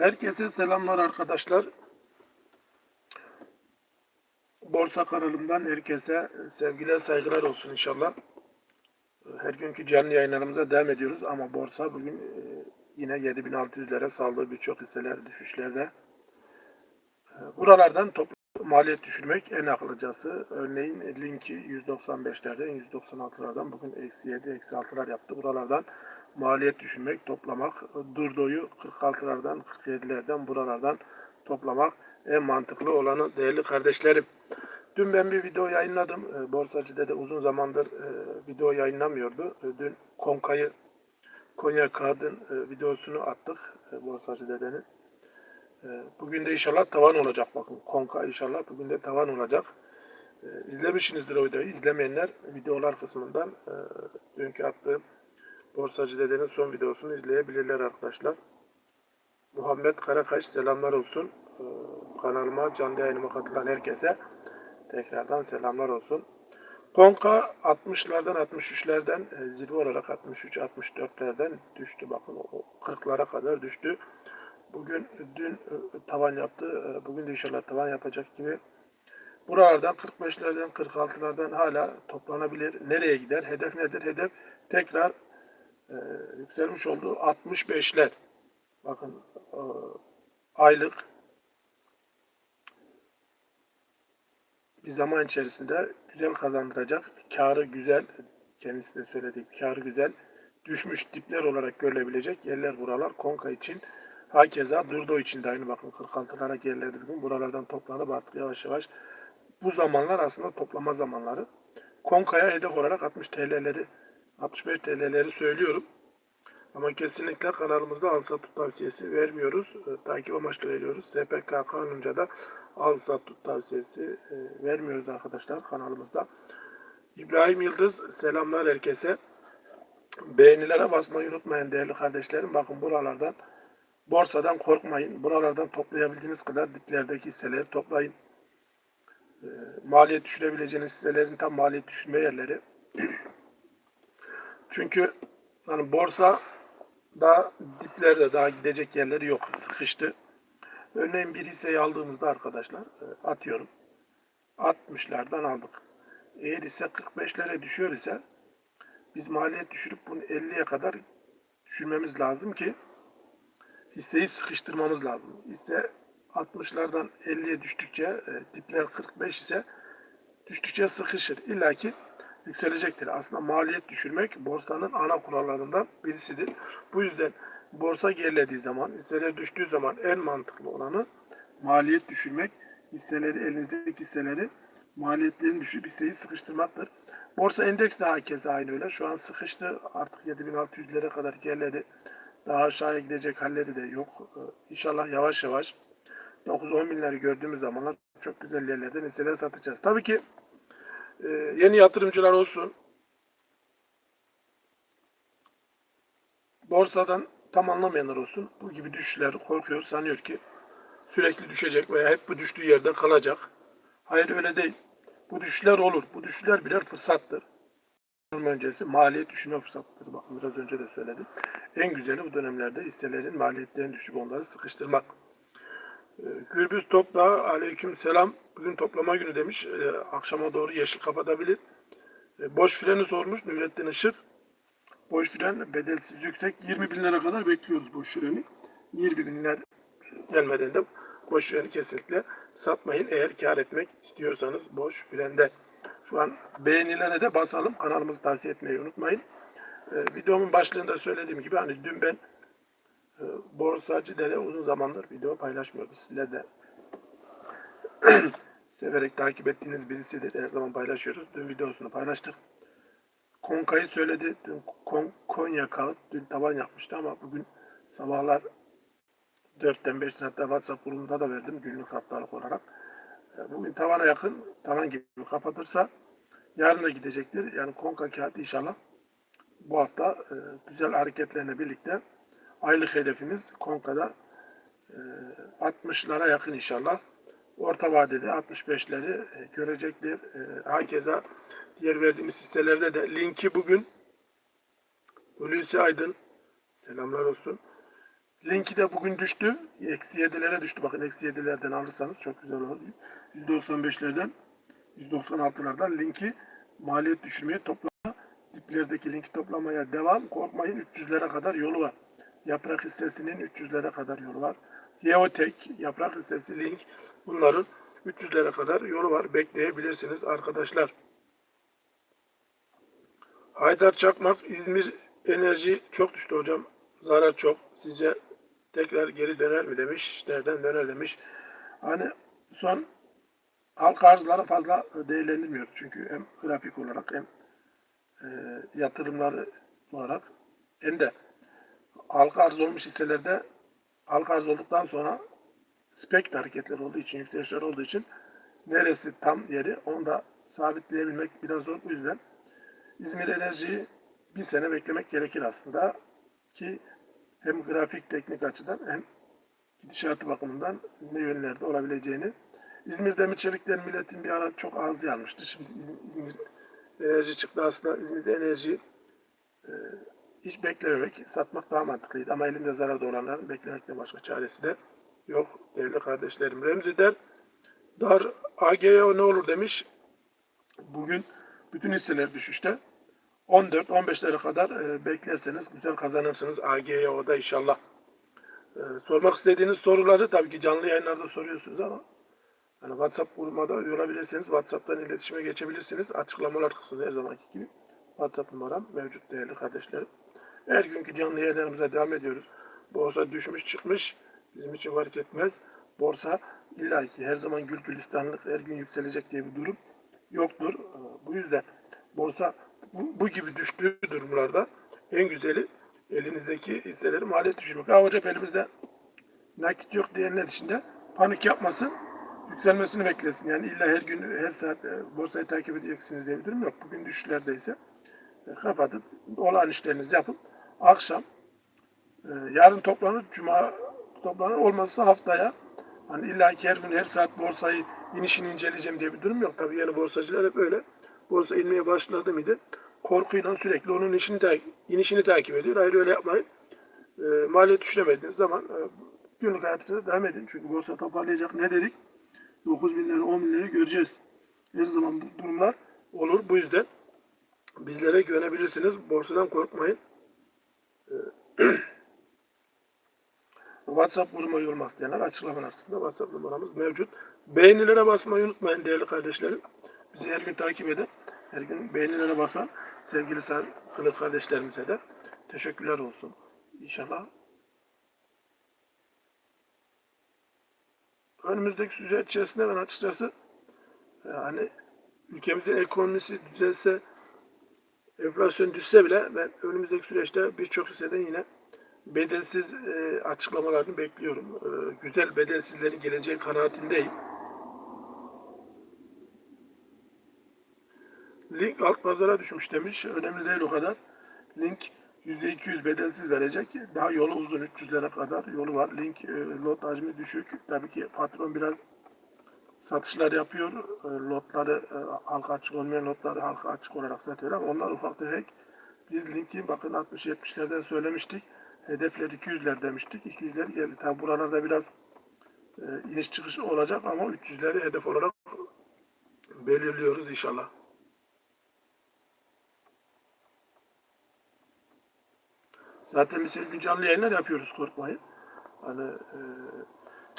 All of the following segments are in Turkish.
Herkese selamlar arkadaşlar. Borsa kanalımdan herkese sevgiler saygılar olsun inşallah. Her günkü canlı yayınlarımıza devam ediyoruz ama borsa bugün e, yine 7600'lere saldı birçok hisseler düşüşlerde. E, Buralardan toplu maliyet düşürmek en akıllıcası. Örneğin linki 195'lerden 196'lardan bugün eksi 7 eksi 6'lar yaptı. Buralardan maliyet düşürmek, toplamak. Durdo'yu 46'lardan 47'lerden buralardan toplamak en mantıklı olanı değerli kardeşlerim. Dün ben bir video yayınladım. E, Borsacı'da da uzun zamandır e, video yayınlamıyordu. E, Dün Konka'yı Konya Kağıd'ın e, videosunu attık. Borsacı dedenin. Bugün de inşallah tavan olacak bakın. Konka inşallah bugün de tavan olacak. İzlemişsinizdir o videoyu. İzlemeyenler videolar kısmından dünkü attığım Borsacı dedenin son videosunu izleyebilirler arkadaşlar. Muhammed Karakaş selamlar olsun. E, Kanalıma canlı yayınıma katılan herkese tekrardan selamlar olsun. Konka 60'lardan 63'lerden e, zirve olarak 63-64'lerden düştü. Bakın o 40'lara kadar düştü. Bugün dün e, tavan yaptı. E, Bugün de inşallah tavan yapacak gibi. Buralardan 45'lerden 46'lardan hala toplanabilir. Nereye gider? Hedef nedir? Hedef tekrar e, yükselmiş olduğu 65'ler. Bakın e, aylık bir zaman içerisinde güzel kazandıracak. Karı güzel, kendisi de söyledi, karı güzel. Düşmüş dipler olarak görülebilecek yerler buralar. Konka için, hakeza Durdo için de aynı bakın 46'lara geriledi bugün. Buralardan toplanıp artık yavaş yavaş bu zamanlar aslında toplama zamanları. Konka'ya hedef olarak 60 TL'leri, 65 TL'leri söylüyorum. Ama kesinlikle kanalımızda al sat tut tavsiyesi vermiyoruz. E, takip amaçlı veriyoruz. SPK kanunca da al sat tut tavsiyesi e, vermiyoruz arkadaşlar kanalımızda. İbrahim Yıldız selamlar herkese. Beğenilere basmayı unutmayın değerli kardeşlerim. Bakın buralardan borsadan korkmayın. Buralardan toplayabildiğiniz kadar diplerdeki hisseleri toplayın. E, maliyet düşürebileceğiniz hisselerin tam maliyet düşürme yerleri. Çünkü hani borsa daha diplerde daha gidecek yerleri yok. Sıkıştı. Örneğin bir hisseyi aldığımızda arkadaşlar e, atıyorum 60'lardan aldık. Eğer ise 45'lere düşüyor ise biz maliyet düşürüp bunu 50'ye kadar düşürmemiz lazım ki hisseyi sıkıştırmamız lazım. Hisse 60'lardan 50'ye düştükçe e, dipler 45 ise düştükçe sıkışır. İlla ki yükselecektir. Aslında maliyet düşürmek borsanın ana kurallarından birisidir. Bu yüzden borsa gerilediği zaman, hisseler düştüğü zaman en mantıklı olanı maliyet düşürmek. Hisseleri, elinizdeki hisseleri maliyetlerini düşürüp hisseyi sıkıştırmaktır. Borsa endeks de hakeza aynı öyle. Şu an sıkıştı. Artık 7600'lere kadar geriledi. Daha aşağıya gidecek halleri de yok. Ee, İnşallah yavaş yavaş 9-10 binleri gördüğümüz zamanlar çok güzel yerlerden hisseler satacağız. Tabii ki ee, yeni yatırımcılar olsun. Borsadan tam anlamayanlar olsun. Bu gibi düşüşler korkuyor, sanıyor ki sürekli düşecek veya hep bu düştüğü yerde kalacak. Hayır öyle değil. Bu düşüşler olur. Bu düşüşler birer fırsattır. Öncesi maliyet düşürme fırsatıdır. Bakın biraz önce de söyledim. En güzeli bu dönemlerde hisselerin maliyetlerini düşüp onları sıkıştırmak. Gürbüz Topla aleyküm selam. Bugün toplama günü demiş. Ee, akşama doğru yeşil kapatabilir. Ee, boş freni sormuş Nurettin Işık. Boş fren bedelsiz yüksek. 20 bin lira kadar bekliyoruz boş freni. 20 binler gelmeden de boş freni kesinlikle satmayın. Eğer kar etmek istiyorsanız boş frende. Şu an beğenilere de basalım. Kanalımızı tavsiye etmeyi unutmayın. Ee, videomun başlığında söylediğim gibi hani dün ben e, borsacı dede uzun zamandır video paylaşmıyordu. Sizler de severek takip ettiğiniz birisidir. Her zaman paylaşıyoruz. Dün videosunu paylaştık. Konka'yı söyledi. Dün Kon Konya kağıt dün tavan yapmıştı ama bugün sabahlar 4'ten 5'ten hatta WhatsApp grubunda da verdim günlük haftalık olarak. E, Bugün tavana yakın tavan gibi kapatırsa yarın da gidecektir. Yani Konka kağıt inşallah bu hafta e, güzel hareketlerine birlikte aylık hedefimiz Konka'da e, 60'lara yakın inşallah. Orta vadede 65'leri e, görecektir. E, hakeza diğer verdiğimiz hisselerde de linki bugün Hulusi Aydın selamlar olsun. Linki de bugün düştü. Eksi 7'lere düştü. Bakın eksi 7'lerden alırsanız çok güzel olur. %95'lerden %96'lardan linki maliyet düşürmeye toplama. Diplerdeki linki toplamaya devam. Korkmayın 300'lere kadar yolu var. Yaprak hissesinin 300'lere kadar yolu var. Geotek, yaprak hissesi, link bunların 300'lere kadar yolu var. Bekleyebilirsiniz arkadaşlar. Haydar Çakmak, İzmir enerji çok düştü hocam. Zarar çok. Sizce tekrar geri döner mi demiş. Nereden döner demiş. Hani son halka arzları fazla değerlendirmiyor. Çünkü hem grafik olarak hem e, yatırımları olarak hem de halka arz olmuş hisselerde halka arz olduktan sonra spekt hareketler olduğu için, yükselişler olduğu için neresi tam yeri onu da sabitleyebilmek biraz zor. Bu yüzden İzmir Enerji'yi bir sene beklemek gerekir aslında ki hem grafik teknik açıdan hem gidişatı bakımından ne yönlerde olabileceğini. İzmir Demir Çelikler milletin bir ara çok ağzı yanmıştı. Şimdi İzmir, İzmir enerji çıktı aslında İzmir'de enerji e, hiç beklememek, satmak daha mantıklıydı. Ama elinde zararda olanların beklemekten başka çaresi de yok değerli kardeşlerim. Remzi der, dar AGO ne olur demiş. Bugün bütün hisseler düşüşte. 14-15'lere kadar e, beklerseniz güzel kazanırsınız AGO'da inşallah. E, sormak istediğiniz soruları tabii ki canlı yayınlarda soruyorsunuz ama hani WhatsApp grubuma da yorabilirsiniz. WhatsApp'tan iletişime geçebilirsiniz. Açıklamalar kısmında her zamanki gibi WhatsApp numaram mevcut değerli kardeşlerim. Her günkü canlı yayınlarımıza devam ediyoruz. Borsa düşmüş çıkmış bizim için fark etmez. Borsa illa ki her zaman gül gülistanlık her gün yükselecek diye bir durum yoktur. E, Bu yüzden borsa bu, bu gibi düştüğü durumlarda en güzeli elinizdeki hisseleri maliyet düşürmek. Ha hocam elimizde nakit yok diyenler için de panik yapmasın. Yükselmesini beklesin. Yani illa her gün her saat e, borsayı takip edeceksiniz diye bir durum yok. Bugün düşüşlerdeyse kapatıp olan işlerinizi yapın. Akşam e, yarın toplanır. Cuma toplanır. Olmazsa haftaya hani illa ki her gün her saat borsayı inişini inceleyeceğim diye bir durum yok. Tabii yeni borsacılar hep öyle. Borsa inmeye başladı mıydı? Korkuyla sürekli onun inişini, takip, inişini takip ediyor. Hayır öyle yapmayın. E, maliyet düşüremediğiniz zaman e, günlük hayatınıza devam edin. Çünkü borsa toparlayacak ne dedik? 9 bin lira, 10 bin lira göreceğiz. Her zaman bu durumlar olur. Bu yüzden bizlere güvenebilirsiniz. Borsadan korkmayın. Ee, WhatsApp grubuma yormak isteyenler açıklamanın altında WhatsApp numaramız mevcut. Beğenilere basmayı unutmayın değerli kardeşlerim. Bizi her gün takip edin. Her gün beğenilere basan sevgili kılık kardeşlerimize de teşekkürler olsun. İnşallah önümüzdeki süreç içerisinde ben açıkçası yani ülkemizin ekonomisi düzelse enflasyon düşse bile ben önümüzdeki süreçte birçok hisseden yine bedelsiz e, açıklamalarını bekliyorum. E, güzel bedelsizlerin geleceği kanaatindeyim. Link alt pazara düşmüş demiş. Önemli değil o kadar. Link %200 bedelsiz verecek. Daha yolu uzun 300'lere kadar yolu var. Link e, lot hacmi düşük. Tabii ki patron biraz satışlar yapıyor. E, lotları e, halka açık olmayan lotları halka açık olarak satıyor ama onlar ufak tefek. Biz linki bakın 60-70'lerden söylemiştik. Hedefler 200'ler demiştik. 200'ler geldi. Tabi buralarda biraz e, iniş çıkış olacak ama 300'leri hedef olarak belirliyoruz inşallah. Zaten biz gün canlı yayınlar yapıyoruz korkmayın. Hani e,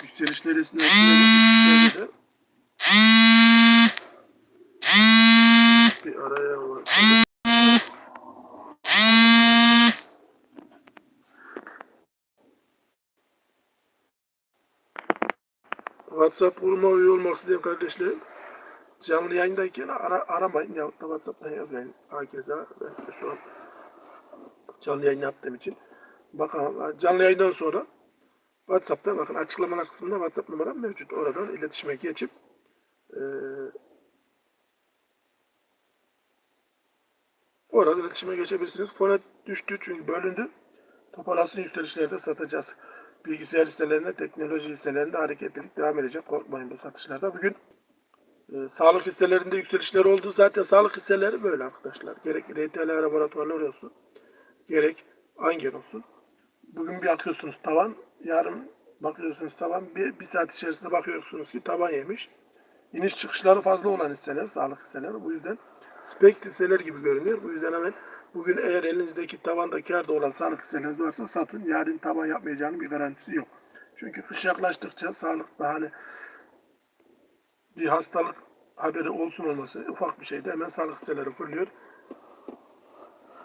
yükselişleri esnasında da düşüşlerde de bir araya var. WhatsApp grubuna üye olmak isteyen kardeşlerim canlı yayındayken ara, aramayın yahut da WhatsApp'tan yazmayın. Herkese ben şu an canlı yayın yaptığım için. Bakalım canlı yayından sonra WhatsApp'ta bakın açıklamalar kısmında WhatsApp numaram mevcut. Oradan iletişime geçip e, oradan iletişime geçebilirsiniz. Fonet düştü çünkü bölündü. Toparlasın yükselişlerde satacağız. Bilgisayar hisselerinde, teknoloji hisselerinde hareketlilik devam edecek. Korkmayın bu satışlarda. Bugün e, sağlık hisselerinde yükselişler oldu. Zaten sağlık hisseleri böyle arkadaşlar. Gerek RTL laboratuvarlar olsun, gerek Anger olsun. bugün bir bakıyorsunuz tavan, yarın bakıyorsunuz tavan, bir, bir saat içerisinde bakıyorsunuz ki tavan yemiş. İniş çıkışları fazla olan hisseler, sağlık hisseleri. Bu yüzden spek hisseler gibi görünüyor. Bu yüzden hemen bugün eğer elinizdeki tavanda kârda olan sağlık hisseleriniz varsa satın. Yarın tavan yapmayacağının bir garantisi yok. Çünkü kış yaklaştıkça sağlıkta hani bir hastalık haberi olsun olması ufak bir şeyde hemen sağlık hisseleri fırlıyor.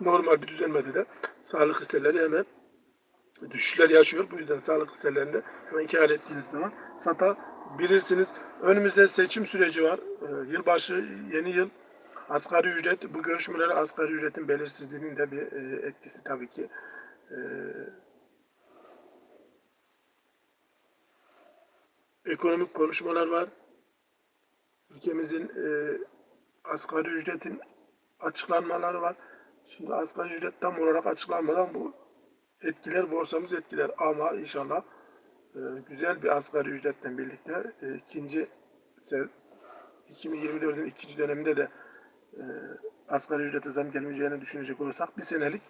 Normal bir düzelmede de sağlık hisseleri hemen düşüşler yaşıyor. Bu yüzden sağlık hisselerinde hemen kâr ettiğiniz zaman satabilirsiniz. Önümüzde seçim süreci var. Ee, Yılbaşı, yeni yıl, asgari ücret. Bu görüşmeler asgari ücretin belirsizliğinin de bir e, etkisi tabii ki. Ee, ekonomik konuşmalar var. Ülkemizin e, asgari ücretin açıklanmaları var. Şimdi asgari ücret tam olarak açıklanmadan bu etkiler borsamız etkiler ama inşallah e, güzel bir asgari ücretle birlikte e, ikinci se- 2024'ün ikinci döneminde de e, asgari ücrete zam gelmeyeceğini düşünecek olursak bir senelik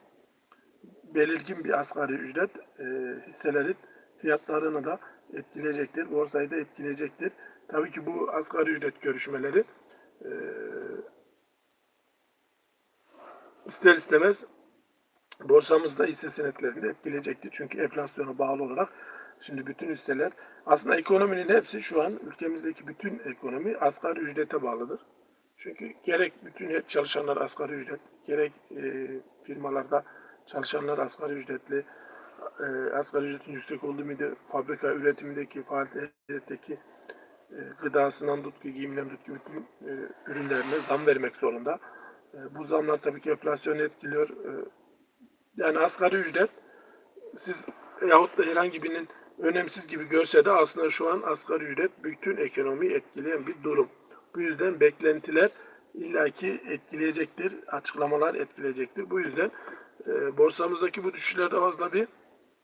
belirgin bir asgari ücret e, hisselerin fiyatlarını da etkileyecektir. Borsayı da etkileyecektir. Tabii ki bu asgari ücret görüşmeleri e, ister istemez borsamızda hisse senetlerini de etkileyecektir. Çünkü enflasyona bağlı olarak şimdi bütün hisseler aslında ekonominin hepsi şu an ülkemizdeki bütün ekonomi asgari ücrete bağlıdır. Çünkü gerek bütün çalışanlar asgari ücret, gerek e, firmalarda çalışanlar asgari ücretli, e, asgari ücretin yüksek olduğu müddet fabrika üretimindeki, faaliyetteki e, gıdasından tut ki giyiminden tut ki bütün e, ürünlerine zam vermek zorunda. E, bu zamlar tabii ki enflasyonu etkiliyor. E, yani asgari ücret siz yahut da herhangi birinin önemsiz gibi görse de aslında şu an asgari ücret bütün ekonomiyi etkileyen bir durum. Bu yüzden beklentiler illaki etkileyecektir, açıklamalar etkileyecektir. Bu yüzden e, borsamızdaki bu düşüşlerde fazla bir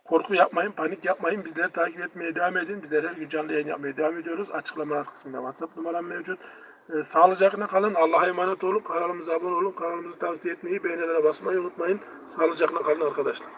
korku yapmayın, panik yapmayın. Bizleri takip etmeye devam edin. Bizler her gün canlı yayın yapmaya devam ediyoruz. Açıklamalar kısmında WhatsApp numaram mevcut. E, sağlıcakla kalın. Allah'a emanet olun. Kanalımıza abone olun. Kanalımızı tavsiye etmeyi, beğenilere basmayı unutmayın. Sağlıcakla kalın arkadaşlar.